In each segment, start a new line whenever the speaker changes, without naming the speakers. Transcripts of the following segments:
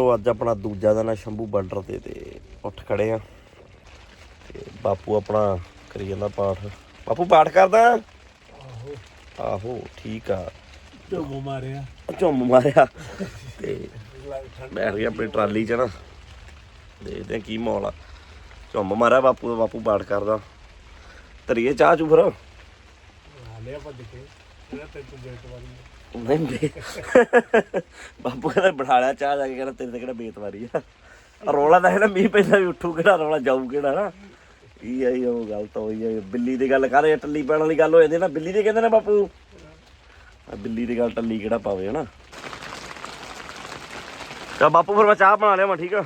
ਉਹ ਅੱਜ ਆਪਣਾ ਦੂਜਾ ਦਿਨ ਆ ਸ਼ੰਭੂ ਬਾਰਡਰ ਤੇ ਤੇ ਉੱਠ ਖੜੇ ਆ। ਤੇ ਬਾਪੂ ਆਪਣਾ ਕਰੀ ਜਾਂਦਾ ਪਾਠ। ਬਾਪੂ ਪਾਠ ਕਰਦਾ?
ਆਹੋ
ਆਹੋ ਠੀਕ ਆ।
ਝੋਮੋ ਮਾਰਿਆ।
ਝੁੰਮ ਮਾਰਿਆ। ਤੇ ਬੈਠ ਗਿਆ ਆਪਣੀ ਟਰਾਲੀ 'ਚ ਨਾ ਦੇਖਦੇ ਆ ਕੀ ਮਾਹੌਲ ਆ। ਝੁੰਮ ਮਾਰਿਆ ਬਾਪੂ ਦਾ ਬਾਪੂ ਪਾਠ ਕਰਦਾ। ਧਰੀਏ ਚਾਹ ਚੂ ਫਿਰ।
ਹਾਲੇ ਆਪਾਂ ਦੇਖੇ ਇਹਦਾ ਤੇ ਤੂੰ ਜੇਟ ਵਾਲੀ।
ਨਹੀਂ ਬਾਪੂ ਕਹਿੰਦਾ ਬਿਠਾ ਲਿਆ ਚਾਹ ਜਾ ਕੇ, ਕਹਿੰਦਾ ਤੇਰੇ ਤੇ ਕਿਹੜਾ ਬੇਤਵਾਰੀ ਆ। ਆਹ ਰੌਲਾ ਤਾਂ ਹੈ ਨਾ, ਮੀਂਹ ਪੈਂਦਾ ਵੀ ਉੱਠੂ ਕਿਹੜਾ, ਰੌਲਾ ਜਾਊ ਕਿਹੜਾ ਨਾ। ਇਹ ਆਈ ਉਹ ਗੱਲ ਤਾਂ ਹੋਈ ਹੈ ਬਿੱਲੀ ਦੀ ਗੱਲ ਕਰ ਟੱਲੀ ਪੈਣ ਵਾਲੀ ਗੱਲ ਹੋ ਜਾਂਦੀ ਨਾ। ਬਿੱਲੀ ਦੀ ਕਹਿੰਦੇ ਨੇ ਬਾਪੂ? ਆ ਬਿੱਲੀ ਦੀ ਗੱਲ ਟੱਲੀ ਕਿਹੜਾ ਪਾਵੇ, ਹਨਾ। ਤਾਂ ਬਾਪੂ ਫਿਰ ਮੈਂ ਚਾਹ ਬਣਾ ਲਿਆ ਮੈਂ ਠੀਕ ਆ?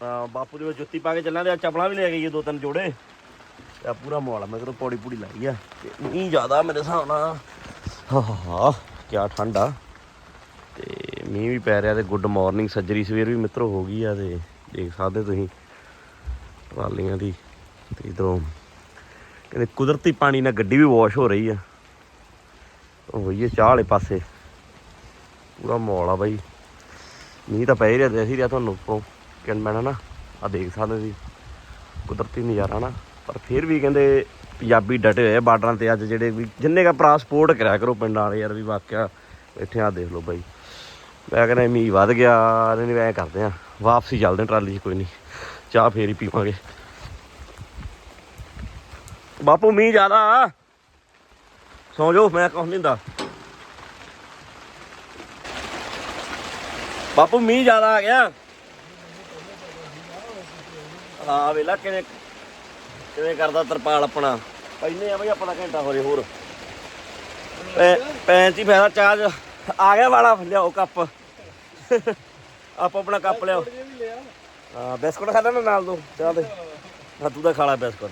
ਤਾਂ ਬਾਪੂ ਦੇ ਵਿੱਚ ਜੁੱਤੀ ਪਾ ਕੇ ਚੱਲਾਂ ਤੇ ਆਹ ਚੱਪਲਾਂ ਵੀ ਲੈ ਗਈ ਦੋ ਤਿੰਨ ਜੋੜੇ। ਤੇ ਆਹ ਪੂਰਾ ਮੌਲ ਆ, ਮੈਂ ਕਿਹਾ ਪੌੜੀ ਪੂੜੀ ਲਾਈ ਆ। ਤੇ ਮੀਂਹ ਜ਼ਿਆਦਾ ਮੇਰੇ ਹਿਸਾਬ ਨਾਲ। ਹਾਂ ਹਾਂ ਹਾਂ। ਕਿਆ ਠੰਡ ਆ। ਤੇ ਮੀਂਹ ਵੀ ਪੈ ਰਿਹਾ ਤੇ ਗੁੱਡ ਮਾਰਨਿੰਗ ਸੱਜਰੀ ਸਵੇਰ ਵੀ ਮਿੱਤਰੋ ਹੋ ਗਈ ਆ ਤੇ ਦੇਖ ਸਕਦੇ ਤੁਸੀਂ ਟਰਾਲੀਆਂ ਦੀ ਤੇ ਇਧਰੋਂ ਕਹਿੰਦੇ ਕੁਦਰਤੀ ਪਾਣੀ ਨਾਲ ਗੱਡੀ ਵੀ ਵਾਸ਼ ਹੋ ਰਹੀ ਆ। ਉਹ ਹੋਈ ਹੈ ਚਾਹ ਵਾਲੇ ਪਾਸੇ। ਪੂਰਾ ਮੌਲ ਆ ਬਾਈ। ਮੀਂਹ ਤਾਂ ਪੈ ਰਿਹਾ ਤੇ ਰਿਹਾ ਤੁਹਾਨੂੰ ਉੱਪਰੋਂ ਕਿੰਨ ਮੈਣਾ ਨਾ ਆ ਦੇਖ ਸਕਦੇ ਸੀ ਕੁਦਰਤੀ ਨਜ਼ਾਰਾ ਨਾ। ਪਰ ਫਿਰ ਵੀ ਕਹਿੰਦੇ ਪੰਜਾਬੀ ਡਟੇ ਹੋਏ ਆ ਬਾਰਡਰਾਂ ਤੇ ਅੱਜ ਜਿਹੜੇ ਵੀ ਜਿੰਨੇ ਕਾ ਭਰਾ ਸਪੋਰਟ ਕਰਿਆ ਕਰੋ ਪਿੰਡਾਂ ਵਾਲੇ ਯਾਰ ਵੀ ਵਾਕਿਆ ਇੱਥੇ ਆ ਦੇਖ ਲਓ ਬਾਈ। ਮੈਂ ਕਹਿੰਦਾ ਮੀਂਹ ਵੱਧ ਗਿਆ ਨਹੀਂ ਐ ਕਰਦੇ ਆ, ਵਾਪਸੀ ਚੱਲਦੇ ਟਰਾਲੀ 'ਚ, ਕੋਈ ਨਹੀਂ। ਚਾਹ ਫੇਰ ਹੀ ਪੀਵਾਂਗੇ। ਬਾਪੂ, ਮੀਂਹ ਜ਼ਿਆਦਾ ਆ। ਸੌਂ ਜਾਓ, ਮੈਂ ਕੁਛ ਨਹੀਂ ਹੁੰਦਾ। ਬਾਪੂ, ਮੀਂਹ ਜ਼ਿਆਦਾ ਆ ਗਿਆ। ਹਾਂ ਵੇਲਾ ਕਿਵੇਂ ਕਿਵੇਂ ਕਰਦਾ ਤਰਪਾਲ ਆਪਣਾ? ਪਹਿਲੇ ਆ ਬਈ ਆਪਣਾ ਘੰਟਾ ਹੋਰੇ ਹੋਰ। ਪੈ ਪੈਂਚ ਹੀ ਫਾਇਦਾ ਚਾਹ ਆ ਗਿਆ ਵਾਲਾ ਲਿਆਓ ਕੱਪ। ਆਪ ਆਪਣਾ ਕੱਪ ਲਿਆਓ। ਹਾਂ ਬਿਸਕੁਟ ਖਾ ਲੈਣਾ ਨਾਲ ਦੋ ਚਾਹ ਦੇ ਹਾਂ ਤੂੰ। ਤਾਂ ਖਾ ਲੈ ਬਿਸਕੁਟ।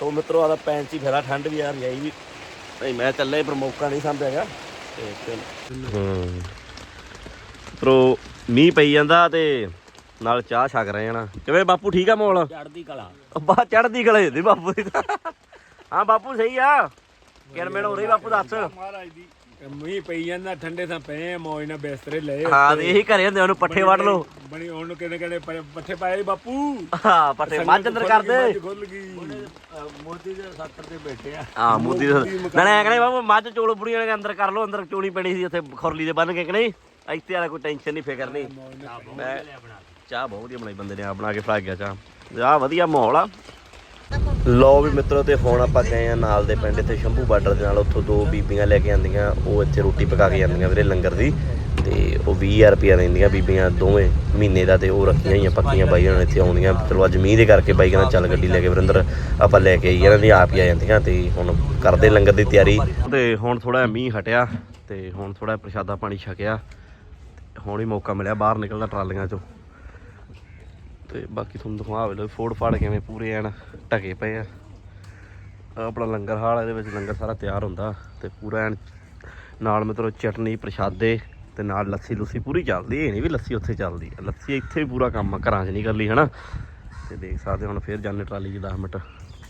ਸੋ ਮਿੱਤਰੋ ਆਦਾ ਪੈਂਚ ਹੀ ਫਾਇਦਾ ਠੰਡ ਵੀ ਆ ਰਹੀ ਵੀ। ਨਹੀਂ ਮੈਂ ਚੱਲੇ ਪਰ ਮੌਕਾ ਨਹੀਂ ਸੰਭਿਆਗਾ ਤੇ ਚੱਲ ਹੂੰ। ਮਿੱਤਰੋ ਮੀਂਹ ਪਈ ਜਾਂਦਾ ਤੇ ਨਾਲ ਚਾਹ ਛਕ ਰਹੇ ਆ ਕਿਵੇਂ ਬਾਪੂ ਠੀਕ ਆ ਮੋਲ
ਚੜਦੀ ਕਲਾ।
ਬਾ ਚੜਦੀ ਗਲੇ ਦੀ ਬਾਪੂ ਦੀ ਤਾਂ। ਹਾਂ ਬਾਪੂ ਸਹੀ ਆ। ਕਿਰਮੇਣ ਹੋ ਰਹੀ ਬਾਪੂ ਦੱਸ।
ਮਹਾਰਾਜ ਦੀ ਮੀਂਹ ਪਈ ਜਾਂਦਾ ਠੰਡੇ ਥਾਂ ਪਏ ਆ, ਮੌਜ ਨਾਲ ਬਿਸਤਰੇ ਲਏ
ਹਾਂ ਤੇ ਇਹੀ ਘਰੇ ਹੁੰਦੇ ਉਹਨੂੰ ਪੱਠੇ ਵੱਢ ਲਓ।
ਬਣੀ ਉਹਨੂੰ ਕਿਹਨੇ ਕਿਹਨੇ ਪੱਠੇ ਪਾਏ ਬਾਪੂ।
ਹਾਂ ਪੱਠੇ ਮੱਝ ਅੰਦਰ ਕਰ ਦੇ
ਮੱਝ ਖੁੱਲ ਗਈ। ਮੋਦੀ ਦੇ 70 ਤੇ ਬੈਠੇ ਆ।
ਹਾਂ ਮੋਦੀ ਦੇ ਨਾਲੇ ਐ ਕਹਿੰਦੇ ਬਾਬੂ ਮੱਝ ਚੋਲ ਬੁੜੀਆਂ ਨੇ ਅੰਦਰ ਕਰ ਲਓ ਅੰਦਰ ਚੋਣੀ ਪੈਣੀ ਸੀ ਉੱਥੇ ਖੁਰਲੀ ਦੇ ਬੰਨ ਕੇ ਕਿ ਨਹੀਂ? ਇੱਥੇ ਵਾਲਾ ਕੋਈ ਟੈਨਸ਼ਨ ਨਹੀਂ ਫਿਕਰ ਨਹੀਂ ਮੈਂ ਚਾਹ ਬਹੁਤ ਵਧੀਆ ਬਣਾਈ ਬੰਦੇ ਨੇ ਆ ਬਣਾ ਕੇ ਫੜਾ ਗਿਆ ਚਾਹ। ਆ ਵਧੀਆ ਮਾਹੌਲ ਆ। ਲੋ ਵੀ ਮਿੱਤਰੋ, ਤੇ ਹੁਣ ਆਪਾਂ ਗਏ ਆ ਨਾਲ ਦੇ ਪਿੰਡ, ਇੱਥੇ ਸ਼ੰਭੂ ਬਾਰਡਰ ਦੇ ਨਾਲ, ਉੱਥੋਂ ਦੋ ਬੀਬੀਆਂ ਲੈ ਕੇ ਆਂਦੀਆਂ ਉਹ ਇੱਥੇ ਰੋਟੀ ਪਕਾ ਕੇ ਜਾਂਦੀਆਂ ਵੀਰੇ ਲੰਗਰ ਦੀ। ਤੇ ਉਹ 20000 ਰੁਪਇਆ ਲੈਂਦੀਆਂ ਬੀਬੀਆਂ ਦੋਵੇਂ, ਮਹੀਨੇ ਦਾ ਤੇ ਉਹ ਰੱਖੀਆਂ ਹੋਈਆਂ, ਪੱਕੀਆਂ ਬਾਈ ਉਹਨਾਂ ਇੱਥੇ ਆਉਂਦੀਆਂ ਚਲੋ ਅੱਜ ਮੀਂਹ ਦੇ ਕਰਕੇ ਬਾਈ ਕਹਿੰਦਾ, ਚੱਲ ਗੱਡੀ ਲੈ ਕੇ ਵਰਿੰਦਰ, ਆਪਾਂ ਲੈ ਕੇ ਆਈਏ। ਇਹਨਾਂ ਦੀ ਆਪ ਹੀ ਆ ਜਾਂਦੀਆਂ ਤੇ ਹੁਣ ਕਰਦੇ ਲੰਗਰ ਦੀ ਤਿਆਰੀ। ਤੇ ਹੁਣ ਥੋੜਾ ਮੀਂਹ ਹਟਿਆ ਤੇ ਹੁਣ ਥੋੜਾ ਪ੍ਰਸ਼ਾਦਾ ਪਾਣੀ ਛਕਿਆ। ਹੁਣ ਹੀ ਮੌਕਾ ਮਿਲਿਆ ਬਾਹਰ ਨਿਕਲਦਾ ਟਰਾਲੀਆਂ ਚੋਂ। ਤੇ ਬਾਕੀ ਤੁਹਾਨੂੰ ਦਿਖਾ ਵੇ ਲੋ ਫੋੜ ਫਾੜ ਕਿਵੇਂ ਪੂਰੇ ਐਨ ਢਕੇ ਪਏ ਆ। ਆਪਣਾ ਲੰਗਰ ਹਾਲ ਇਹਦੇ ਵਿੱਚ ਲੰਗਰ ਸਾਰਾ ਤਿਆਰ ਹੁੰਦਾ ਤੇ ਪੂਰਾ ਐਨ ਨਾਲ ਮਤਲਬ ਚਟਨੀ, ਪ੍ਰਸ਼ਾਦੇ ਤੇ ਨਾਲ ਲੱਸੀ ਲੁੱਸੀ ਪੂਰੀ ਚੱਲਦੀ ਇਹ ਨਹੀਂ ਵੀ ਲੱਸੀ ਉੱਥੇ ਚੱਲਦੀ ਲੱਸੀ ਇੱਥੇ ਵੀ ਪੂਰਾ ਕੰਮ ਆ, ਘਰਾਂ 'ਚ ਨਹੀਂ ਕਰਲੀ ਹਨਾ? ਤੇ ਦੇਖ ਸਕਦੇ ਹੁਣ ਫੇਰ ਜਾਂਦੇ ਟਰਾਲੀ 'ਚ 10 ਮਿੰਟ।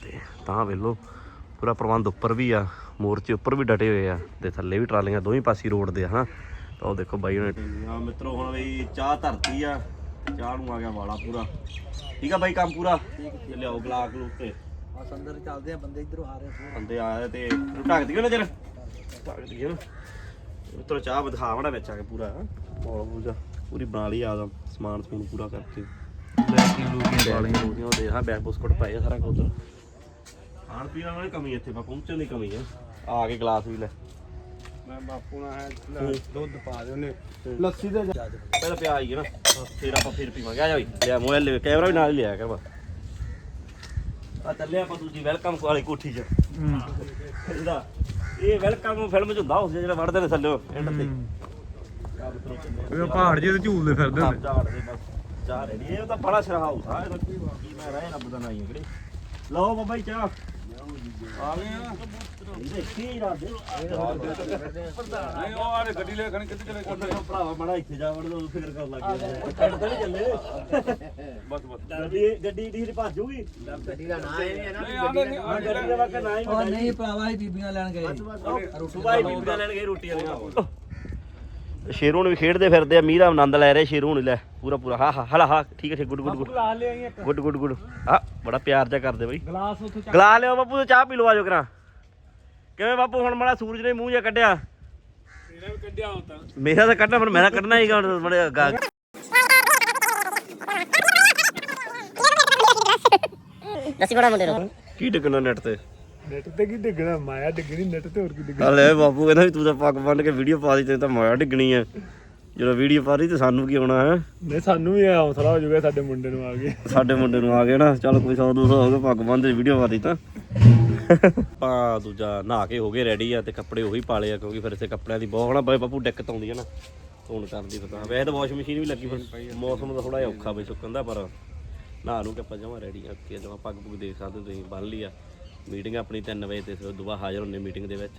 ਤੇ ਤਾਂ ਵੇਲੋ ਪੂਰਾ ਪ੍ਰਬੰਧ ਉੱਪਰ ਵੀ ਆ, ਮੋਰਚੇ ਉੱਪਰ ਵੀ ਡਟੇ ਹੋਏ ਆ ਤੇ ਥੱਲੇ ਵੀ ਟਰਾਲੀਆਂ ਦੋਵੇਂ ਪਾਸੇ ਰੋਡ ਦੇ ਆ, ਹਨਾ? ਤਾਂ ਉਹ ਦੇਖੋ ਬਾਈ ਉਹਨੇ ਆ ਮਿੱਤਰੋ, ਹੁਣ ਵੀ ਚਾਹ ਧਰਤੀ ਆ। ਚਾਹ ਨੂੰ ਆ ਗਿਆ ਵਾਲਾ ਪੂਰਾ। ਠੀਕ ਆ ਬਾਈ ਕੰਮ ਪੂਰਾ? ਤੇ ਲਿਆਓ ਗਲਾਸ ਗਲੂਸ ਤੇ
ਬਸ ਅੰਦਰ ਚੱਲਦੇ ਆ ਬੰਦੇ ਇਧਰੋਂ ਆ ਰਹੇ ਸੀ
ਬੰਦੇ ਆਏ ਤੇ ਢੱਕ ਦਈਏ ਨਾ ਚਿਰ ਢੱਕ ਦਈਏ ਨਾ। ਮਿੱਤਰੋ ਚਾਹ ਬਧਾਵਣਾ ਵਿੱਚ ਆ ਕੇ ਪੂਰਾ। ਮੌਲ ਪੂਜਾ ਪੂਰੀ ਬਣਾ ਲਈ ਆਦਾ ਸਮਾਨ ਸਮੂਨ ਪੂਰਾ ਕਰਕੇ। ਲੈਟਿੰਗ ਲੂਟਿੰਗ ਵਾਲੀਆਂ ਉਹਦੀਆਂ ਉਹ ਦੇ ਹਾਂ ਬੈਗ ਬਿਸਕੁਟ ਪਏ ਆ ਸਾਰਾ ਕੁਝ ਉੱਧਰ। ਖਾਣ ਪੀਣ ਵਾਲੀ ਕਮੀ ਇੱਥੇ ਪਹੁੰਚਣ ਦੀ ਕਮੀ ਆ। ਆ ਕੇ ਗਲਾਸ ਵੀ ਲੈ।
ਮੈਂ ਬਾਪੂ ਨਾਲ ਹੈ ਲੈ, ਦੁੱਧ ਪਾ ਦੇ ਉਹਨੇ। ਲੱਸੀ ਦੇ
ਪਹਿਲਾਂ ਪਿਆ ਆਈ ਨਾ। ਫਿਰ ਆਪਾਂ ਫਿਰ ਪੀਵਾਂਗੇ। ਆ ਜਾ ਬਈ। ਲਿਆ ਮੋਬਾਈਲ ਲੈ ਕੈਮਰਾ ਵੀ ਨਾਲ ਹੀ ਲਿਆ ਕਰ ਬਸ। ਆ ਚੱਲੇ ਆਪਾਂ ਦੂਜੀ ਵੈਲਕਮ ਵਾਲੀ ਕੋਠੀ 'ਚ। ਇਹਦਾ ਇਹ ਵੈਲਕਮ ਫਿਲਮ 'ਚ ਹੁੰਦਾ ਉਸ ਜਿਹੜਾ ਵੜਦੇ ਨੇ ਥੱਲੇ ਐਂਡ ਤੇ।
ਉਹ ਪਹਾੜ ਜੇ ਤੇ ਝੂਲਦੇ ਫਿਰਦੇ
ਹਾਂ ਝਾੜ ਦੇ ਬਸ। ਚਾਹ ਰੈਡੀ ਇਹ ਤਾਂ ਬੜਾ ਸ਼ਰਾ ਹਾਊਸ ਆ ਇਹਦਾ ਕੀ ਮੈਂ ਰਹਿ ਰੱਬ ਦਾ ਨਹੀਂ ਹੈ ਕਿਹੜੇ। ਲਓ ਬਾਬਾ ਜੀ ਚਾਹ। ਆ ਗਏ ਆ ਇਹਦੇ ਕੀ ਰਾਦੇ
ਨਹੀਂ ਉਹ ਆਲੇ ਗੱਡੀ ਲੈ ਖਣੀ ਕਿੱਥੇ ਚਲੇ
ਉਹਦਾ ਭਰਾਵਾ ਬੜਾ ਇੱਥੇ ਜਾ ਵੜਦਾ ਉਹ ਫਿਕਰ ਕਰਨ ਲੱਗ ਗਿਆ ਛੱਡ ਨਹੀਂ ਚੱਲੇ
ਬਸ ਬਸ।
ਗੱਡੀ ਗੱਡੀ ਢੀਰ ਭੱਜੂਗੀ
ਗੱਡੀ ਦਾ ਨਾਂ ਇਹ ਹੈ ਨਾ
ਨਹੀਂ ਆਂਦੇ ਨਹੀਂ
ਹਾਂ ਗੱਡੀ ਦਾ ਵਾਕਾ ਨਾ ਹੀ
ਉਹ ਨਹੀਂ ਭਰਾਵਾ ਹੀ ਬੀਬੀਆਂ ਲੈਣ ਗਏ
ਸੁਬਾਈ ਬੀਬੀਆਂ ਲੈਣ ਗਏ ਰੋਟੀ ਵਾਲੀਆਂ ਸ਼ੇਰੂ ਨੂੰ ਵੀ ਖੇਡਦੇ ਫਿਰਦੇ ਆ ਮੀਂਹ ਦਾ ਆਨੰਦ ਲੈ ਰਹੇ ਸ਼ੇਰੂ ਨੂੰ ਲੈ ਪੂਰਾ ਪੂਰਾ ਹਾਂ ਹਾਂ ਹਲਾ ਹਾਂ ਠੀਕ ਹੈ ਠੀਕ ਗੁੱਡ ਗੁੱਡ ਗੁੱਡ
ਲਾ ਲਿਆਈ ਇੱਕ।
ਗੁੱਡ ਗੁੱਡ ਗੁੱਡ ਆ ਬੜਾ ਪਿਆਰ ਜਿਹਾ ਕਰਦੇ ਬਈ।
ਗਲਾਸ ਉੱਥੋਂ ਚੱਕ
ਗਲਾ ਲਿਓ ਬਾਪੂ ਤੇ ਚਾਹ ਪੀ ਲਓ ਆਜੋ ਕਰਾਂ। ਕਿਵੇਂ ਬਾਪੂ ਹੁਣ ਮਾੜਾ ਸੂਰਜ ਨੇ ਮੂੰਹ ਜਿਹਾ ਕੱਢਿਆ?
ਤੇਰਾ ਵੀ ਕੱਢਿਆ ਹੁੰਦਾ
ਮੇਰਾ ਤਾਂ ਕੱਢਣਾ ਪਰ ਮੈਂ ਤਾਂ ਕੱਢਣਾ ਹੀਗਾ ਹੁਣ ਬੜੇ ਗਾ-
ਦੱਸੀ ਬੜਾ ਮੁੰਡੇ ਨੂੰ।
ਕੀ ਡਿੱਗਣਾ ਨੈਟ ਤੇ?
ਨੈਟ ਤੇ ਕੀ ਡਿੱਗਣਾ? ਮਾਇਆ ਡਿੱਗਣੀ ਨੈਟ ਤੇ ਹੋਰ ਕੀ ਡਿੱਗਣਾ?
ਹਲੇ ਬਾਪੂ ਕਹਿੰਦਾ ਵੀ ਤੂੰ ਤਾਂ ਪੱਗ ਬੰਨ ਕੇ ਵੀਡੀਓ ਪਾ ਦੀ ਤੇ ਤਾਂ ਮਾਇਆ ਡਿੱਗਣੀ ਆ। ਜਦੋਂ ਵੀਡੀਓ ਪਾ ਰਹੀ ਤੇ ਸਾਨੂੰ ਕੀ ਹੋਣਾ ਹੈ?
ਨਹੀਂ ਸਾਨੂੰ ਵੀ ਇਹ ਹੌਸਲਾ ਹੋ ਜਾਊਗਾ ਸਾਡੇ ਮੁੰਡੇ ਨੂੰ ਆ ਕੇ।
ਸਾਡੇ ਮੁੰਡੇ ਨੂੰ ਆ ਗਏ ਨਾ ਚੱਲ ਕੋਈ 100 200 ਹੋ ਗਏ ਪੱਗ ਬੰਨ੍ਹ ਦੀ ਵੀਡੀਓ ਪਾ ਦੀ ਤਾਂ। ਆਪਾਂ ਦੂਜਾ ਨਹਾ ਕੇ ਹੋ ਗਏ ਰੈਡੀ ਆ ਤੇ ਕੱਪੜੇ ਉਹੀ ਪਾ ਲਏ ਆ ਕਿਉਂਕਿ ਫਿਰ ਇੱਥੇ ਕੱਪੜਿਆਂ ਦੀ ਬਹੁਤ ਹਨਾ ਬਈ ਬਾਪੂ ਦਿੱਕਤ ਆਉਂਦੀ ਹੈ ਨਾ। ਧੋਣ ਕਰਦੀ ਪਤਾ ਵੈਸੇ ਤਾਂ ਵਾਸ਼ਿੰਗ ਮਸ਼ੀਨ ਵੀ ਲੱਗੀ ਪਰ ਮੌਸਮ ਦਾ ਥੋੜਾ ਜਿਹਾ ਔਖਾ ਬਈ ਸੁੱਕਣ ਦਾ ਪਰ ਨਹਾ ਨੂੰ ਕਿ ਆਪਾਂ ਜਮਾ ਰੈਡੀ ਆ ਕਿ ਜਮਾ ਪੱਗ ਪੁੱਗ ਦੇਖ ਸਕਦੇ ਹੋ ਤੁਸੀਂ ਬੰਨ ਲਈ ਆ। ਮੀਟਿੰਗ ਆਪਣੀ 3 ਵਜੇ ਤੇ ਫਿਰ ਉਦੋਂ ਬਾਅਦ ਹਾਜ਼ਰ ਹੁੰਨੇ ਮੀਟਿੰਗ ਦੇ ਵਿੱਚ।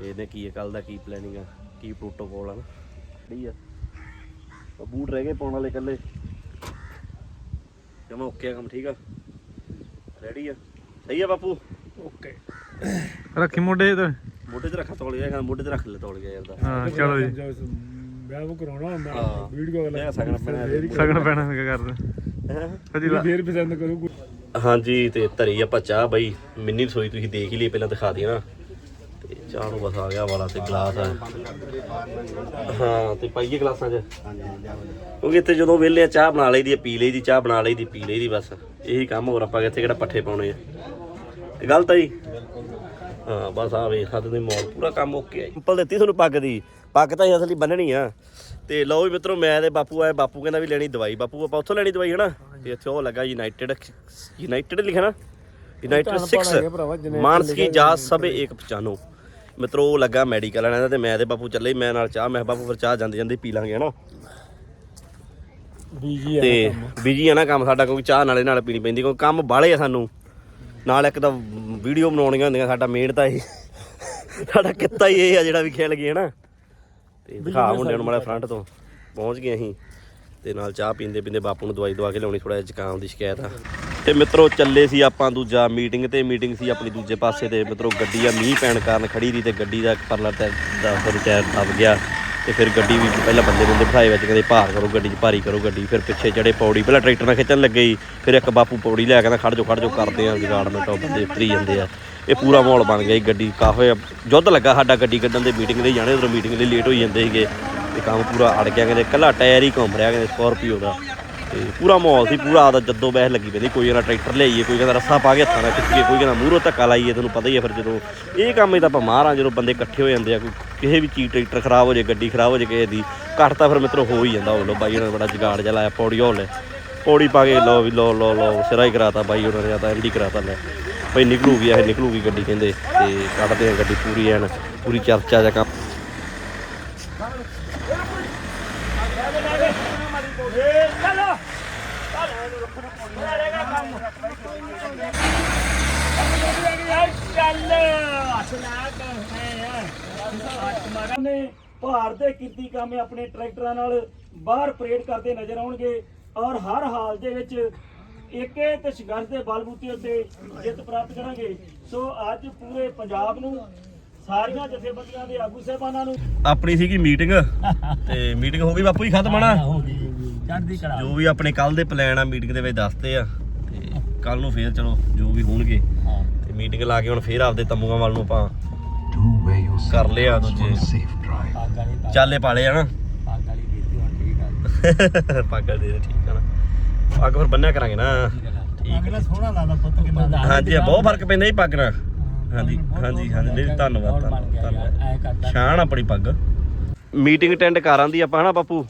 ਇਹਨੇ ਕੀ ਹੈ ਕੱਲ ਦਾ ਕੀ ਪਲੈਨਿੰਗ ਆ ਕੀ ਪ੍ਰੋਟੋਕੋਲ ਆ ਸਹੀ ਆ। ਉਹ ਬੂਟ ਰਹਿ ਗਏ ਪਾਉਣ ਵਾਲੇ ਇਕੱਲੇ। ਜਮਾ ਓਕੇ ਆ ਕੰਮ ਠੀਕ ਆ? ਰੈਡੀ ਆ? ਸਹੀ ਆ ਬਾਪੂ?
ਓਕੇ
ਰੱਖੀ ਮੁੰਡੇ ਤੇ।
ਮੋਢੇ ਤੇ ਰੱਖਾ ਤੋਲ ਗਿਆ ਮੋਢੇ ਤੇ ਰੱਖ ਲੈ ਤੋਲ ਗਿਆ ਯਾਰ ਦਾ।
ਹਾਂ ਚਲੋ ਜੀ।
ਵਿਆਹ ਉਹ ਕਰਾਉਣਾ ਹੁੰਦਾ। ਵੀਡੀਓ ਵਾਲਾ
ਸਗਨ ਪੈਣਾ
ਸਗਣ ਪੈਣਾ ਕਰਦੇ।
ਹੈਂ?
ਲਾ
ਫੇਰ ਪਸੰਦ ਕਰੂ
ਹਾਂਜੀ, ਤੇ ਧਰੀ ਆਪਾਂ ਚਾਹ ਬਈ। ਮਿੰਨੀ ਰਸੋਈ ਤੁਸੀਂ ਦੇਖ ਹੀ ਲਈ, ਪਹਿਲਾਂ ਦਿਖਾ ਦਿਆ ਨਾ। ਤੇ ਚਾਹ ਨੂੰ ਬਸ ਆ ਗਿਆ ਵਾਲਾ ਤੇ ਗਲਾਸ ਆ। ਹਾਂ, ਤੇ ਪਾਈਏ ਗਲਾਸਾਂ 'ਚ। ਕਿਉਂਕਿ ਇੱਥੇ ਜਦੋਂ ਵਿਹਲੇ ਆ, ਚਾਹ ਬਣਾ ਲਈਦੀ ਆ, ਪੀ ਲਈਦੀ ਚਾਹ ਬਣਾ ਲਈਦੀ ਪੀ ਲਈਦੀ ਬਸ। ਇਹੀ ਕੰਮ ਹੋਰ ਆਪਾਂ ਇੱਥੇ ਕਿਹੜਾ ਪੱਠੇ ਪਾਉਣੇ ਆ। ਇਹ ਗਲਤ ਆ ਜੀ ਹਾਂ, ਬਸ ਆ ਵੇ ਹੱਦ ਦੇ ਮੌਲ ਪੂਰਾ ਕੰਮ ਓਕੇ ਆ ਸਿੰਪਲ ਦਿੱਤੀ ਤੁਹਾਨੂੰ ਪੱਗ ਦੀ। ਪੱਗ ਤਾਂ ਹੀ ਅਸਲੀ ਬੰਨਣੀ ਆ। ਤੇ ਲਓ ਵੀ ਮਿੱਤਰੋ ਮੈਂ ਤੇ ਬਾਪੂ ਆਏ ਬਾਪੂ ਕਹਿੰਦਾ ਵੀ ਲੈਣੀ ਦਵਾਈ। ਬਾਪੂ ਆਪਾਂ ਉੱਥੋਂ ਲੈਣੀ ਦਵਾਈ ਹਨਾ? ਤੇ ਇੱਥੇ ਉਹ ਲੱਗਾ ਯੂਨਾਈਟਿਡ ਯੂਨਾਈਟਿਡ ਲਿਖਿਆ ਨਾ? ਯੂਨਾਈਟਿਡ 6 ਮਾਨਸਕੀ ਜਾਤ ਸਭੇ 195 ਮਿੱਤਰੋ ਉਹ ਲੱਗਾ ਮੈਡੀਕਲ ਵਾਲਿਆਂ ਦਾ ਤੇ ਮੈਂ ਤੇ ਬਾਪੂ ਚੱਲੇ ਮੈਂ ਨਾਲ ਚਾਹ ਮੈਂ ਬਾਪੂ ਫਿਰ ਚਾਹ ਜਾਂਦੇ ਜਾਂਦੇ ਪੀ ਲਾਂਗੇ ਹਨਾ?
ਬੀਜੀ ਆ
ਤੇ ਬਿਜ਼ੀ ਆ ਨਾ ਕੰਮ ਸਾਡਾ ਕਿਉਂਕਿ ਚਾਹ ਨਾਲੇ ਨਾਲ ਪੀਣੀ ਪੈਂਦੀ ਕਿਉਂਕਿ ਕੰਮ ਬਾਹਲੇ ਆ ਸਾਨੂੰ। ਨਾਲ ਇੱਕ ਤਾਂ ਵੀਡੀਓ ਬਣਾਉਣੀਆਂ ਹੁੰਦੀਆਂ ਸਾਡਾ ਮੇਨ ਤਾਂ ਇਹ। ਸਾਡਾ ਕਿੱਤਾ ਹੀ ਇਹ ਆ ਜਿਹੜਾ ਵੀ ਖੇਲ ਗਏ ਨਾ ਤੇ ਦਿਖਾ ਮੁੰਡਿਆਂ ਨੂੰ ਮਾੜਾ ਫਰੰਟ ਤੋਂ। ਪਹੁੰਚ ਗਏ ਅਸੀਂ ਤੇ ਨਾਲ ਚਾਹ ਪੀਂਦੇ ਪੀਂਦੇ ਬਾਪੂ ਨੂੰ ਦਵਾਈ ਦਵਾ ਕੇ ਲਿਆਉਣੀ ਥੋੜਾ ਜਿਹਾ ਜ਼ੁਕਾਮ ਦੀ ਸ਼ਿਕਾਇਤ ਆ। ਤੇ ਮਿੱਤਰੋ ਚੱਲੇ ਸੀ ਆਪਾਂ ਦੂਜਾ ਮੀਟਿੰਗ ਤੇ ਮੀਟਿੰਗ ਸੀ ਆਪਣੀ ਦੂਜੇ ਪਾਸੇ ਤੇ। ਮਿੱਤਰੋ ਗੱਡੀ ਆ ਮੀਂਹ ਪੈਣ ਕਾਰਨ ਖੜੀ ਰਹੀ ਤੇ ਗੱਡੀ ਦਾ ਪਰਲਾ ਦਾ ਫਿਰ ਟਾਇਰ ਦਬ ਗਿਆ। ਤੇ ਫਿਰ ਗੱਡੀ ਵੀ ਪਹਿਲਾਂ ਬੰਦੇ ਬੰਦੇ ਬਿਠਾਏ ਵਿੱਚ ਕਹਿੰਦੇ ਭਾਰ ਕਰੋ ਗੱਡੀ 'ਚ ਭਾਰੀ ਕਰੋ ਗੱਡੀ। ਫਿਰ ਪਿੱਛੇ ਚੜੇ ਪੌੜੀ ਪਹਿਲਾਂ ਟਰੈਕਟਰ ਨਾਲ ਖਿੱਚਣ ਲੱਗੇ ਫਿਰ ਇੱਕ ਬਾਪੂ ਪੌੜੀ ਲੈ ਕੇ ਕਹਿੰਦਾ ਖੜ ਜਾਓ ਖੜ ਜਾਓ ਕਰਦੇ ਆ ਜਗਾੜ ਮਿੰਟੋ ਬੰਦੇ ਉਤਰੀ ਜਾਂਦੇ ਆ। ਇਹ ਪੂਰਾ ਮਾਹੌਲ ਬਣ ਗਿਆ ਜੀ ਗੱਡੀ ਕਾਫੀ ਜੁੱਧ ਲੱਗਾ ਸਾਡਾ ਗੱਡੀ ਕੱਢਣ ਦੇ ਮੀਟਿੰਗ ਲਈ ਜਾਣੇ, ਉਧਰ ਮੀਟਿੰਗ ਲਈ ਲੇਟ ਹੋਈ ਜਾਂਦੇ ਸੀਗੇ। ਤੇ ਕੰਮ ਪੂਰਾ ਅੜ ਗਿਆ, ਕਹਿੰਦੇ ਕੱਲਾ ਟਾਇਰ ਹੀ ਘੁੰਮ ਰਿਹਾ, ਕਹਿੰਦੇ ਸਕਾਰਪੀਓ ਦਾ। ਤੇ ਪੂਰਾ ਮਾਹੌਲ ਸੀ, ਪੂਰਾ ਆਦਾ ਜੱਦੋ ਬਹਿ ਲੱਗੀ ਪੈਂਦੀ ਕੋਈ ਕਹਿੰਦਾ ਟਰੈਕਟਰ ਲਿਆਈਏ, ਕੋਈ ਕਹਿੰਦਾ ਰੱਸਾ ਪਾ ਕੇ ਹੱਥਾਂ ਨਾਲ ਖਿੱਚੀਏ, ਕੋਈ ਕਹਿੰਦਾ ਮੂਹਰੋਂ ਧੱਕਾ ਲਾਈਏ ਤੁਹਾਨੂੰ ਪਤਾ ਹੀ ਹੈ ਫਿਰ ਜਦੋਂ ਇਹ ਕੰਮ ਹੀ ਤਾਂ ਆਪਾਂ ਮਾਰਾਂ ਜਦੋਂ ਬੰਦੇ ਇਕੱਠੇ ਹੋ ਜਾਂਦੇ ਆ, ਕੋਈ ਕਿਸੇ ਵੀ ਚੀਜ਼ ਟਰੈਕਟਰ ਖਰਾਬ ਹੋ ਜੇ, ਗੱਡੀ ਖਰਾਬ ਹੋ ਜੇ, ਕਿਸੇ ਦੀ ਘੱਟ ਤਾਂ ਫਿਰ ਮਿੱਤਰੋ ਹੋ ਹੀ ਜਾਂਦਾ, ਉਹ ਲੋ ਬਾਈ ਉਹਨਾਂ ਨੇ ਬੜਾ ਜਗਾੜ ਜਿਹਾ ਲਾਇਆ, ਪੌੜੀ ਹੋਲੇ ਪੌੜੀ ਪਾ ਕੇ ਲੋ ਵੀ ਲੋ ਲੋ ਲੋ ਸਿਰਾ ਹੀ ਕਰਾਤਾ ਬਾਈ ਉਹਨਾਂ ਨੇ ਤਾਂ ਐਂਡੀ ਕਰਾਤਾ ਲੈ। ਬਈ ਨਿਕਲੂਗੀ ਇਹ ਨਿਕਲੂਗੀ ਗੱਡੀ ਕਹਿੰਦੇ, ਤੇ ਕੱਢਦੇ ਆ ਗੱਡੀ ਪੂਰੀ ਐਨ, ਪੂਰੀ ਚਰਚਾ ਜਾਂ ਕੰਮ।
ਨੇ ਭਾਰ ਦੇ ਕੀਰਤੀ ਕਾਮੇ ਆਪਣੇ ਟਰੈਕਟਰਾਂ ਨਾਲ ਬਾਹਰ ਪਰੇਡ ਕਰਦੇ ਨਜ਼ਰ ਆਉਣਗੇ ਔਰ ਹਰ ਹਾਲ ਦੇ ਵਿੱਚ ਏਕੇ ਤੇ ਸੰਘਰਸ਼ ਦੇ ਬਲਬੂਤੇ ਉੱਤੇ ਜਿੱਤ ਪ੍ਰਾਪਤ ਕਰਾਂਗੇ। ਸੋ ਅੱਜ ਪੂਰੇ ਪੰਜਾਬ ਨੂੰ ਸਾਰੀਆਂ ਜਥੇਬੰਦੀਆਂ ਦੇ ਆਗੂ ਸਾਹਿਬਾਨਾਂ ਨੂੰ
ਆਪਣੀ ਸੀਗੀ ਮੀਟਿੰਗ ਤੇ ਮੀਟਿੰਗ ਹੋ ਗਈ ਬਾਪੂ ਜੀ ਖਤਮ ਆਣਾ
ਚੜ੍ਹਦੀ ਕਲਾ।
ਜੋ ਵੀ ਆਪਣੇ ਕੱਲ ਦੇ ਪਲਾਨ ਆ ਮੀਟਿੰਗ ਦੇ ਵਿੱਚ ਦੱਸਦੇ ਆ ਤੇ ਕੱਲ ਨੂੰ ਫੇਰ ਚਲੋ ਜੋ ਵੀ ਹੋਣਗੇ। ਤੇ ਮੀਟਿੰਗ ਲਾ ਕੇ ਹੁਣ ਫੇਰ ਆਪਦੇ ਤੰਬੂਆਂ ਵੱਲ ਨੂੰ ਆਪਾਂ ਕਰ ਲਿਆ ਦੂਜੇ। ਚਾਲੇ ਪਾਲੇ ਆ ਨਾ।
ਪਾਗ ਵਾਲੀ ਬੀਤੀ ਹੁਣ ਠੀਕ ਆ।
ਪੱਗ ਦੇ ਦੇ ਠੀਕ ਆ ਨਾ। ਪੱਗ ਫਿਰ ਬੰਨਿਆ ਕਰਾਂਗੇ ਨਾ। ਠੀਕ
ਅਗਲਾ ਸੋਹਣਾ ਲੱਗਦਾ ਪੁੱਤ ਕਿੰਨਾ
ਹਾਂਜੀ ਇਹ ਬਹੁਤ ਫ਼ਰਕ ਪੈਂਦਾ ਜੀ ਪੱਗ ਨਾਲ। ਹਾਂਜੀ ਹਾਂਜੀ ਹਾਂਜੀ ਨਹੀਂ ਧੰਨਵਾਦ ਧੰਨਵਾਦ ਸ਼ਾਨ ਆਪਣੀ ਪੱਗ। ਮੀਟਿੰਗ ਅਟੈਂਡ ਕਰਾਂ ਦੀ ਆਪਾਂ ਹਨਾ ਬਾਪੂ?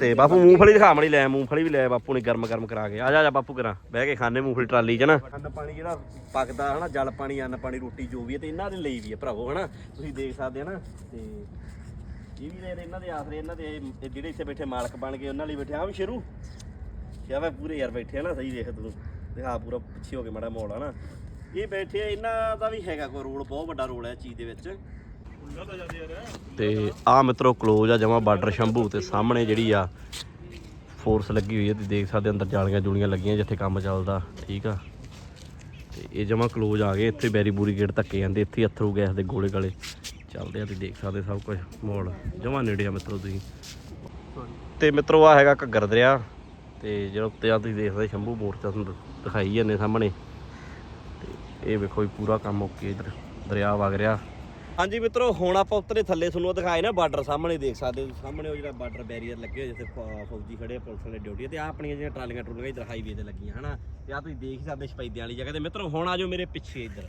ਤੇ ਬਾਪੂ ਮੂੰਗਫਲੀ ਦਿਖਾ ਮੜੀ ਲੈ ਮੂੰਗਫਲੀ ਵੀ ਲੈ ਬਾਪੂ ਨੇ ਗਰਮ ਗਰਮ ਕਰਾ ਕੇ। ਆ ਜਾ ਆ ਜਾ ਬਾਪੂ ਕਰਾਂ ਬਹਿ ਕੇ ਖਾਣੇ ਮੂੰਗਫਲੀ ਟਰਾਲੀ 'ਚ ਨਾ। ਅੰਨ ਪਾਣੀ ਜਿਹੜਾ ਪੱਕਦਾ ਹਨਾ ਜਲ ਪਾਣੀ ਅੰਨ ਪਾਣੀ ਰੋਟੀ ਜੋ ਵੀ ਹੈ ਤੇ ਇਹਨਾਂ ਦੇ ਲਈ ਵੀ ਹੈ ਭਰਾਵੋ ਹਨਾ। ਤੁਸੀਂ ਦੇਖ ਸਕਦੇ ਹੋ ਨਾ ਤੇ ਇਹ ਵੀ ਨੇ ਇਹਨਾਂ ਦੇ ਆਸਰੇ ਇਹਨਾਂ ਦੇ ਜਿਹੜੇ ਇੱਥੇ ਬੈਠੇ ਮਾਲਕ ਬਣ ਗਏ ਉਹਨਾਂ ਲਈ ਬੈਠੇ ਆ ਵੀ ਸ਼ੇਰੂ। ਕਿਆ ਵਾ ਪੂਰੇ ਯਾਰ ਬੈਠੇ ਆ ਨਾ, ਸਹੀ ਦੇਖ ਤੂੰ। ਦਿਖਾ ਪੂਰਾ ਪਿੱਛੇ ਹੋ ਕੇ ਮਾੜਾ ਮੋੜ ਆ ਨਾ। ਇਹ ਬੈਠੇ ਆ, ਇਹਨਾਂ ਦਾ ਵੀ ਹੈਗਾ ਕੋਈ ਰੋਲ, ਬਹੁਤ ਵੱਡਾ ਰੋਲ ਹੈ ਚੀਜ਼ ਦੇ ਵਿੱਚ। ਤੇ ਆ ਮਿੱਤਰੋ ਕਲੋਜ਼ ਆ ਜਮਾ ਬਾਰਡਰ ਸ਼ੰਭੂ ਤੇ ਸਾਹਮਣੇ ਜਿਹੜੀ ਆ ਫੋਰਸ ਲੱਗੀ ਹੋਈ ਹੈ ਤੇ ਦੇਖ ਸਕਦੇ ਅੰਦਰ ਜਾਲੀਆਂ ਜੂਲੀਆਂ ਲੱਗੀਆਂ ਜਿੱਥੇ ਕੰਮ ਚੱਲਦਾ, ਠੀਕ ਆ। ਤੇ ਇਹ ਜਮਾ ਕਲੋਜ਼ ਆ ਗਏ, ਇੱਥੇ ਬੈਰੀ ਬੂਰੀ ਗੇਟ ਧੱਕੇ ਜਾਂਦੇ, ਇੱਥੇ ਅਥਰੂ ਗੈਸ ਦੇ ਗੋਲੇ ਗਾਲੇ ਚੱਲਦੇ ਆ, ਤੁਸੀਂ ਦੇਖ ਸਕਦੇ ਸਭ ਕੁਝ ਮੋੜ। ਜਮਾ ਨੇੜੇ ਆ ਮਿੱਤਰੋ ਤੁਸੀਂ। ਤੇ ਮਿੱਤਰੋ ਆ ਹੈਗਾ ਘੱਗਰ ਦਰਿਆ ਤੇ ਜਿਹੜਾ ਉੱਤੇ ਆ ਤੁਸੀਂ ਦੇਖਦੇ ਸ਼ੰਭੂ ਮੋਰਚਾ ਤੁਹਾਨੂੰ ਦਿਖਾਈ ਜਾਂਦੇ ਸਾਹਮਣੇ। ਤੇ ਇਹ ਵੇਖੋ ਜੀ ਪੂਰਾ ਕੰਮ ਓਕੇ ਇਧਰ ਦਰਿਆ ਵਗ ਰਿਹਾ। ਹਾਂਜੀ ਮਿੱਤਰੋ, ਹੁਣ ਆਪਾਂ ਉੱਤਰੇ ਥੱਲੇ ਤੁਹਾਨੂੰ ਦਿਖਾਏ ਨਾ ਬਾਰਡਰ ਸਾਹਮਣੇ, ਦੇਖ ਸਕਦੇ ਹੋ ਸਾਹਮਣੇ ਉਹ ਜਿਹੜਾ ਬਾਰਡਰ ਬੈਰੀਅਰ ਲੱਗੇ ਹੋਏ ਜਿੱਥੇ ਫੌਜੀ ਖੜੇ ਪੁਲਿਸ ਵਾਲੇ ਡਿਊਟੀ ਤੇ ਆ ਆਪਣੀਆਂ ਜਿਹੜੀਆਂ ਟਰਾਲੀਆਂ ਟਰੂਲੀਆਂ ਇਧਰ ਹਾਈਵੇ ਤੇ ਲੱਗੀਆਂ, ਹਨਾ? ਤੇ ਆ ਤੁਸੀਂ ਦੇਖ ਹੀ ਸਕਦੇ ਸਪੈਦਿਆਂ ਵਾਲੀ ਜਗ੍ਹਾ ਤੇ। ਮਿੱਤਰੋ, ਹੁਣ ਆਜੋ ਮੇਰੇ ਪਿੱਛੇ ਇੱਧਰ।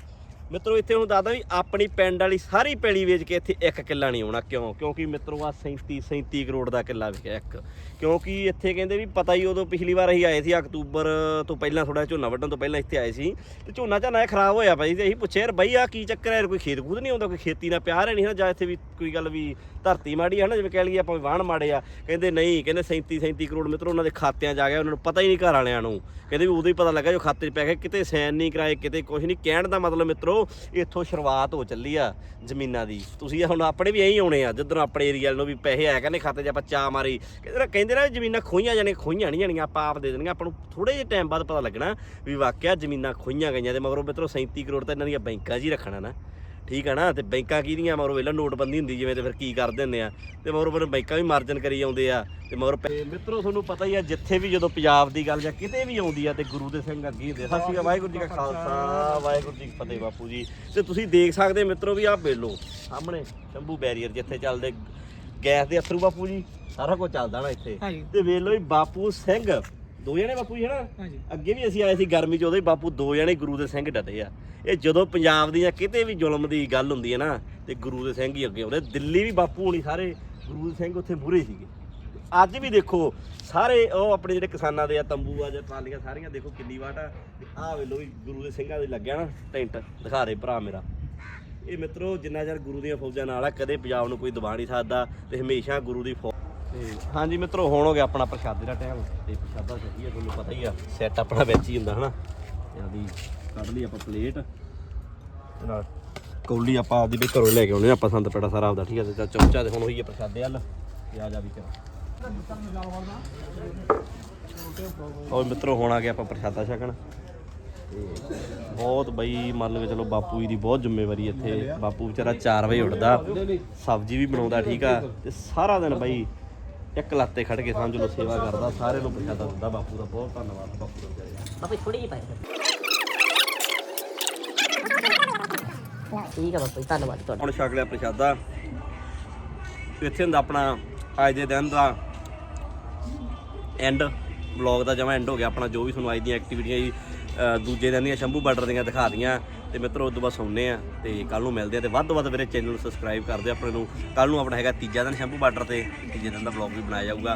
ਮਿੱਤਰੋ, ਇੱਥੇ ਹੁਣ ਦੱਸਦਾ ਵੀ ਆਪਣੀ ਪਿੰਡ ਵਾਲੀ ਸਾਰੀ ਪੈਲੀ ਵੇਚ ਕੇ ਇੱਥੇ ਇੱਕ ਕਿੱਲਾ ਨਹੀਂ ਆਉਣਾ। ਕਿਉਂ? ਕਿਉਂਕਿ ਮਿੱਤਰੋ ਆ 37 37 ਕਰੋੜ ਦਾ ਕਿੱਲਾ ਵਿਕਿਆ ਇੱਕ। ਕਿਉਂਕਿ ਇੱਥੇ ਕਹਿੰਦੇ ਵੀ ਪਤਾ ਹੀ ਉਦੋਂ ਪਿਛਲੀ ਵਾਰ ਅਸੀਂ ਆਏ ਸੀ ਅਕਤੂਬਰ ਤੋਂ ਪਹਿਲਾਂ ਥੋੜਾ ਝੋਨਾ ਵੱਢਣ ਤੋਂ ਪਹਿਲਾਂ ਇੱਥੇ ਆਏ ਸੀ। ਤੇ ਝੋਨਾ ਝਾਨਾ ਇਹ ਖਰਾਬ ਹੋਇਆ ਭਾਈ ਤੇ ਅਸੀਂ ਪੁੱਛਿਆ, ਯਾਰ ਬਈ ਆ ਕੀ ਚੱਕਰ ਹੈ? ਯਾਰ ਕੋਈ ਖੇਤ ਖੂਦ ਨਹੀਂ ਆਉਂਦਾ? ਕੋਈ ਖੇਤੀ ਨਾਲ ਪਿਆਰ ਹੈ ਨਹੀਂ ਨਾ ਜਾਂ ਇੱਥੇ ਵੀ ਕੋਈ ਗੱਲ ਵੀ ਧਰਤੀ ਮਾੜੀ ਹੈ ਨਾ ਜਿਵੇਂ ਕਹਿ ਲਈਏ ਆਪਾਂ ਵੀ ਵਾਹਣ ਮਾੜੇ ਆ। ਕਹਿੰਦੇ, ਨਹੀਂ। ਕਹਿੰਦੇ 37 37 ਕਰੋੜ ਮਿੱਤਰੋ, ਉਹਨਾਂ ਦੇ ਖਾਤਿਆਂ 'ਚ ਆ ਗਿਆ। ਉਹਨਾਂ ਨੂੰ ਪਤਾ ਹੀ ਨਹੀਂ ਘਰ ਵਾਲਿਆਂ ਨੂੰ। ਕਹਿੰਦੇ ਵੀ ਉਦੋਂ ਹੀ ਪਤਾ ਲੱਗਾ ਜੋ ਖਾਤੇ 'ਚ ਪੈ ਗਿਆ, ਕਿਤੇ ਸਾਈਨ ਨਹੀਂ ਕਰਾਏ, ਕਿਤੇ ਕੁਝ ਨਹੀਂ। ਕਹਿਣ ਦਾ ਮਤਲਬ ਮਿੱਤਰੋ ਇੱਥੋਂ ਸ਼ੁਰੂਆਤ ਹੋ ਚੱਲੀ ਆ ਜ਼ਮੀਨਾਂ ਦੀ। ਤੁਸੀਂ ਹੁਣ ਆਪਣੇ ਵੀ ਇਹੀ ਆਉਣੇ ਆ, ਜਿੱਧਰੋਂ ਆਪਣੇ ਏਰੀਆ ਨੂੰ ਵੀ ਪੈਸੇ ਆਇਆ ਕਹਿੰਦੇ ਖਾਤੇ 'ਚ ਆਪਾਂ ਚਾ ਮਾਰੀ। ਕਹਿੰਦੇ ਨਾ- ਕਹਿੰਦੇ ਨਾ ਜ਼ਮੀਨਾਂ ਖੋਈਆਂ ਜਾਣੇ ਖੋਈਆਂ ਨਹੀਂ ਜਾਣੀਆਂ, ਆਪਾਂ ਆਪ ਦੇ ਦੇਣਗੇ। ਆਪਾਂ ਨੂੰ ਥੋੜੇ ਜਿਹੇ ਟਾਈਮ ਬਾਅਦ ਪਤਾ ਲੱਗਣਾ ਵੀ ਵਾਕਿਆ ਜ਼ਮੀਨਾਂ ਖੋਈਆਂ ਗਈਆਂ ਤੇ ਮਗਰੋਂ ਮਿੱਤਰੋ 37 ਕਰੋੜ ਤਾਂ ਇਹਨਾਂ ਦੀਆਂ ਬੈਂਕਾਂ 'ਚ ਹੀ ਰੱਖਣਾ ਨਾ। ਠੀਕ ਆ ਨਾ? ਤੇ ਬੈਂਕਾਂ ਕਿਹਦੀਆਂ ਮਗਰੋਂ ਵੇਲਾ ਨੋਟਬੰਦੀ ਹੁੰਦੀ ਜਿਵੇਂ ਤੇ ਫਿਰ ਕੀ ਕਰ ਦਿੰਦੇ ਆ। ਤੇ ਮਗਰੋਂ ਫਿਰ ਬੈਂਕਾਂ ਵੀ ਮਾਰਜਨ ਕਰੀ ਆਉਂਦੇ ਆ। ਤੇ ਮਗਰੋਂ ਮਿੱਤਰੋ ਤੁਹਾਨੂੰ ਪਤਾ ਹੀ ਆ ਜਿੱਥੇ ਵੀ ਜਦੋਂ ਪੰਜਾਬ ਦੀ ਗੱਲ ਜਾਂ ਕਿਤੇ ਵੀ ਆਉਂਦੀ ਆ ਤੇ ਗੁਰੂ ਦੇ ਸਿੰਘ ਅੱਗੇ ਹੀ ਹੁੰਦੇ ਆ। ਸਤਿ ਸ਼੍ਰੀ ਅਕਾਲ ਵਾਹਿਗੁਰੂ ਜੀ ਕਾ ਖਾਲਸਾ ਵਾਹਿਗੁਰੂ ਜੀ ਕੀ ਫਤਿਹ ਬਾਪੂ ਜੀ। ਤੇ ਤੁਸੀਂ ਦੇਖ ਸਕਦੇ ਮਿੱਤਰੋ ਵੀ ਆਹ ਵੇਲੋ ਸਾਹਮਣੇ ਸ਼ੰਭੂ ਬੈਰੀਅਰ ਜਿੱਥੇ ਚੱਲਦੇ ਗੈਸ ਦੇ ਅਥਰੂ ਬਾਪੂ ਜੀ ਸਾਰਾ ਕੁਝ ਚੱਲਦਾ ਨਾ ਇੱਥੇ। ਤੇ ਵੇਲੋ ਹੀ ਬਾਪੂ ਸਿੰਘ ਦੋ ਜਣੇ ਬਾਪੂ ਜੀ ਹਨਾ? ਅੱਗੇ ਵੀ ਅਸੀਂ ਆਏ ਸੀ ਗਰਮੀ ਚ ਉਦੋਂ ਹੀ ਬਾਪੂ ਦੋ ਜਣੇ ਗੁਰੂ ਦੇ ਸਿੰਘ ਡਟੇ ਆ। ਇਹ ਜਦੋਂ ਪੰਜਾਬ ਦੀ ਜਾਂ ਕਿਤੇ ਵੀ ਜ਼ੁਲਮ ਦੀ ਗੱਲ ਹੁੰਦੀ ਹੈ ਨਾ ਤੇ ਗੁਰੂ ਦੇ ਸਿੰਘ ਹੀ ਅੱਗੇ ਆਉਂਦੇ। ਦਿੱਲੀ ਵੀ ਬਾਪੂ ਹੋਣੀ ਸਾਰੇ ਗੁਰੂ ਦੇ ਸਿੰਘ ਉੱਥੇ ਮੂਹਰੇ ਸੀਗੇ। ਅੱਜ ਵੀ ਦੇਖੋ ਸਾਰੇ ਉਹ ਆਪਣੇ ਜਿਹੜੇ ਕਿਸਾਨਾਂ ਦੇ ਆ ਤੰਬੂ ਆ ਜਾਂ ਟਰਾਲੀਆਂ ਸਾਰੀਆਂ ਦੇਖੋ ਕਿੰਨੀ ਵਾਟ ਆ। ਤੇ ਆਹ ਵੇਲੋ ਵੀ ਗੁਰੂ ਦੇ ਸਿੰਘਾਂ ਦੇ ਲੱਗਿਆ ਨਾ ਟੈਂਟ ਦਿਖਾ ਦੇ ਭਰਾ ਮੇਰਾ। ਇਹ ਮਿੱਤਰੋ ਜਿੰਨਾ ਚਿਰ ਗੁਰੂ ਦੀਆਂ ਫੌਜਾਂ ਨਾਲ ਆ ਕਦੇ ਪੰਜਾਬ ਨੂੰ ਕੋਈ ਦਬਾ ਨਹੀਂ ਸਕਦਾ ਤੇ ਹਮੇਸ਼ਾ ਗੁਰੂ ਦੀ ਤੇ ਹਾਂਜੀ ਮਿੱਤਰੋ, ਹੁਣ ਹੋ ਗਿਆ ਆਪਣਾ ਪ੍ਰਸ਼ਾਦੇ ਦਾ ਟਾਈਮ ਤੇ ਪ੍ਰਸ਼ਾਦਾ ਸਹੀ ਤੁਹਾਨੂੰ ਪਤਾ ਹੀ ਆ ਸੈੱਟ ਆਪਣਾ ਵਿੱਚ ਹੀ ਹੁੰਦਾ ਹਨਾ। ਆਦੀ ਕੱਢ ਲਈ ਆਪਾਂ ਪਲੇਟ ਤੇ ਨਾਲ ਕੌਲੀ ਆਪਾਂ ਆਪਦੀ ਵੀ ਘਰੋਂ ਲੈ ਕੇ ਆਉਣੇ ਆਪਾਂ ਸੰਤ ਪੇੜਾ ਸਾਰਾ ਆਪਦਾ, ਠੀਕ ਹੈ ਤੇ ਚਮਚਾ ਤੇ ਹੁਣ ਹੋਈ ਪ੍ਰਸ਼ਾਦੇ ਹੱਲ ਤੇ ਆ ਜਾ ਵੀ ਕਰ ਹੋਰ ਮਿੱਤਰੋ, ਹੁਣ ਆ ਗਿਆ ਆਪਾਂ ਪ੍ਰਸ਼ਾਦਾ ਛਕਣ। ਬਹੁਤ ਬਈ, ਮੰਨ ਲਓ ਚਲੋ ਬਾਪੂ ਜੀ ਦੀ ਬਹੁਤ ਜ਼ਿੰਮੇਵਾਰੀ ਇੱਥੇ। ਬਾਪੂ ਵਿਚਾਰਾ 4 ਵਜੇ ਉੱਠਦਾ, ਸਬਜ਼ੀ ਵੀ ਬਣਾਉਂਦਾ, ਠੀਕ ਆ? ਤੇ ਸਾਰਾ ਦਿਨ ਬਈ ਇੱਕ ਲੱਤੇ ਖੜ ਕੇ ਸਮਝ ਲਓ ਸੇਵਾ ਕਰਦਾ ਸਾਰੇ ਨੂੰ ਪ੍ਰਸ਼ਾਦਾ ਦਿੰਦਾ ਬਾਪੂ ਦਾ ਬਹੁਤ ਧੰਨਵਾਦ ਬਾਪੂ ਦਾ ਵਿਚਾਰੇ।
ਬਾਪੂ ਥੋੜੀ ਜਿਹੀ ਪਾਈ ਠੀਕ ਆ ਬਾਪੂ ਜੀ, ਧੰਨਵਾਦ ਤੁਹਾਡਾ।
ਹੁਣ ਛਕ ਲਿਆ ਪ੍ਰਸ਼ਾਦਾ। ਤੇ ਇੱਥੇ ਹੁੰਦਾ ਆਪਣਾ ਅੱਜ ਦੇ ਦਿਨ ਦਾ ਐਂਡ ਵਲੌਗ ਦਾ ਜਮਾ ਐਂਡ ਹੋ ਗਿਆ। ਆਪਣਾ ਜੋ ਵੀ ਤੁਹਾਨੂੰ ਅੱਜ ਦੀਆਂ ਐਕਟੀਵਿਟੀਆਂ ਜੀ ਦੂਜੇ ਦਿਨ ਦੀਆਂ ਸ਼ੰਭੂ ਬਾਰਡਰ ਦੀਆਂ ਦਿਖਾ ਦੀਆਂ। ਤੇ ਮਿੱਤਰੋ, ਉਦੋਂ ਬਾਅਦ ਸੌਂਦੇ ਆ ਤੇ ਕੱਲ ਨੂੰ ਮਿਲਦੇ ਆ ਤੇ ਵੱਧ ਤੋਂ ਵੱਧ ਮੇਰੇ ਚੈਨਲ ਨੂੰ ਸਬਸਕ੍ਰਾਈਬ ਕਰ ਦਿਓ। ਆਪਣੇ ਨੂੰ ਕੱਲ ਨੂੰ ਆਪਣਾ ਹੈਗਾ ਤੀਜਾ ਦਿਨ ਸ਼ੈਂਪੂ ਬਾਰਡਰ ਤੇ, ਤੀਜੇ ਦਿਨ ਦਾ ਵਲੌਗ ਵੀ ਬਣਾਇਆ ਜਾਊਗਾ।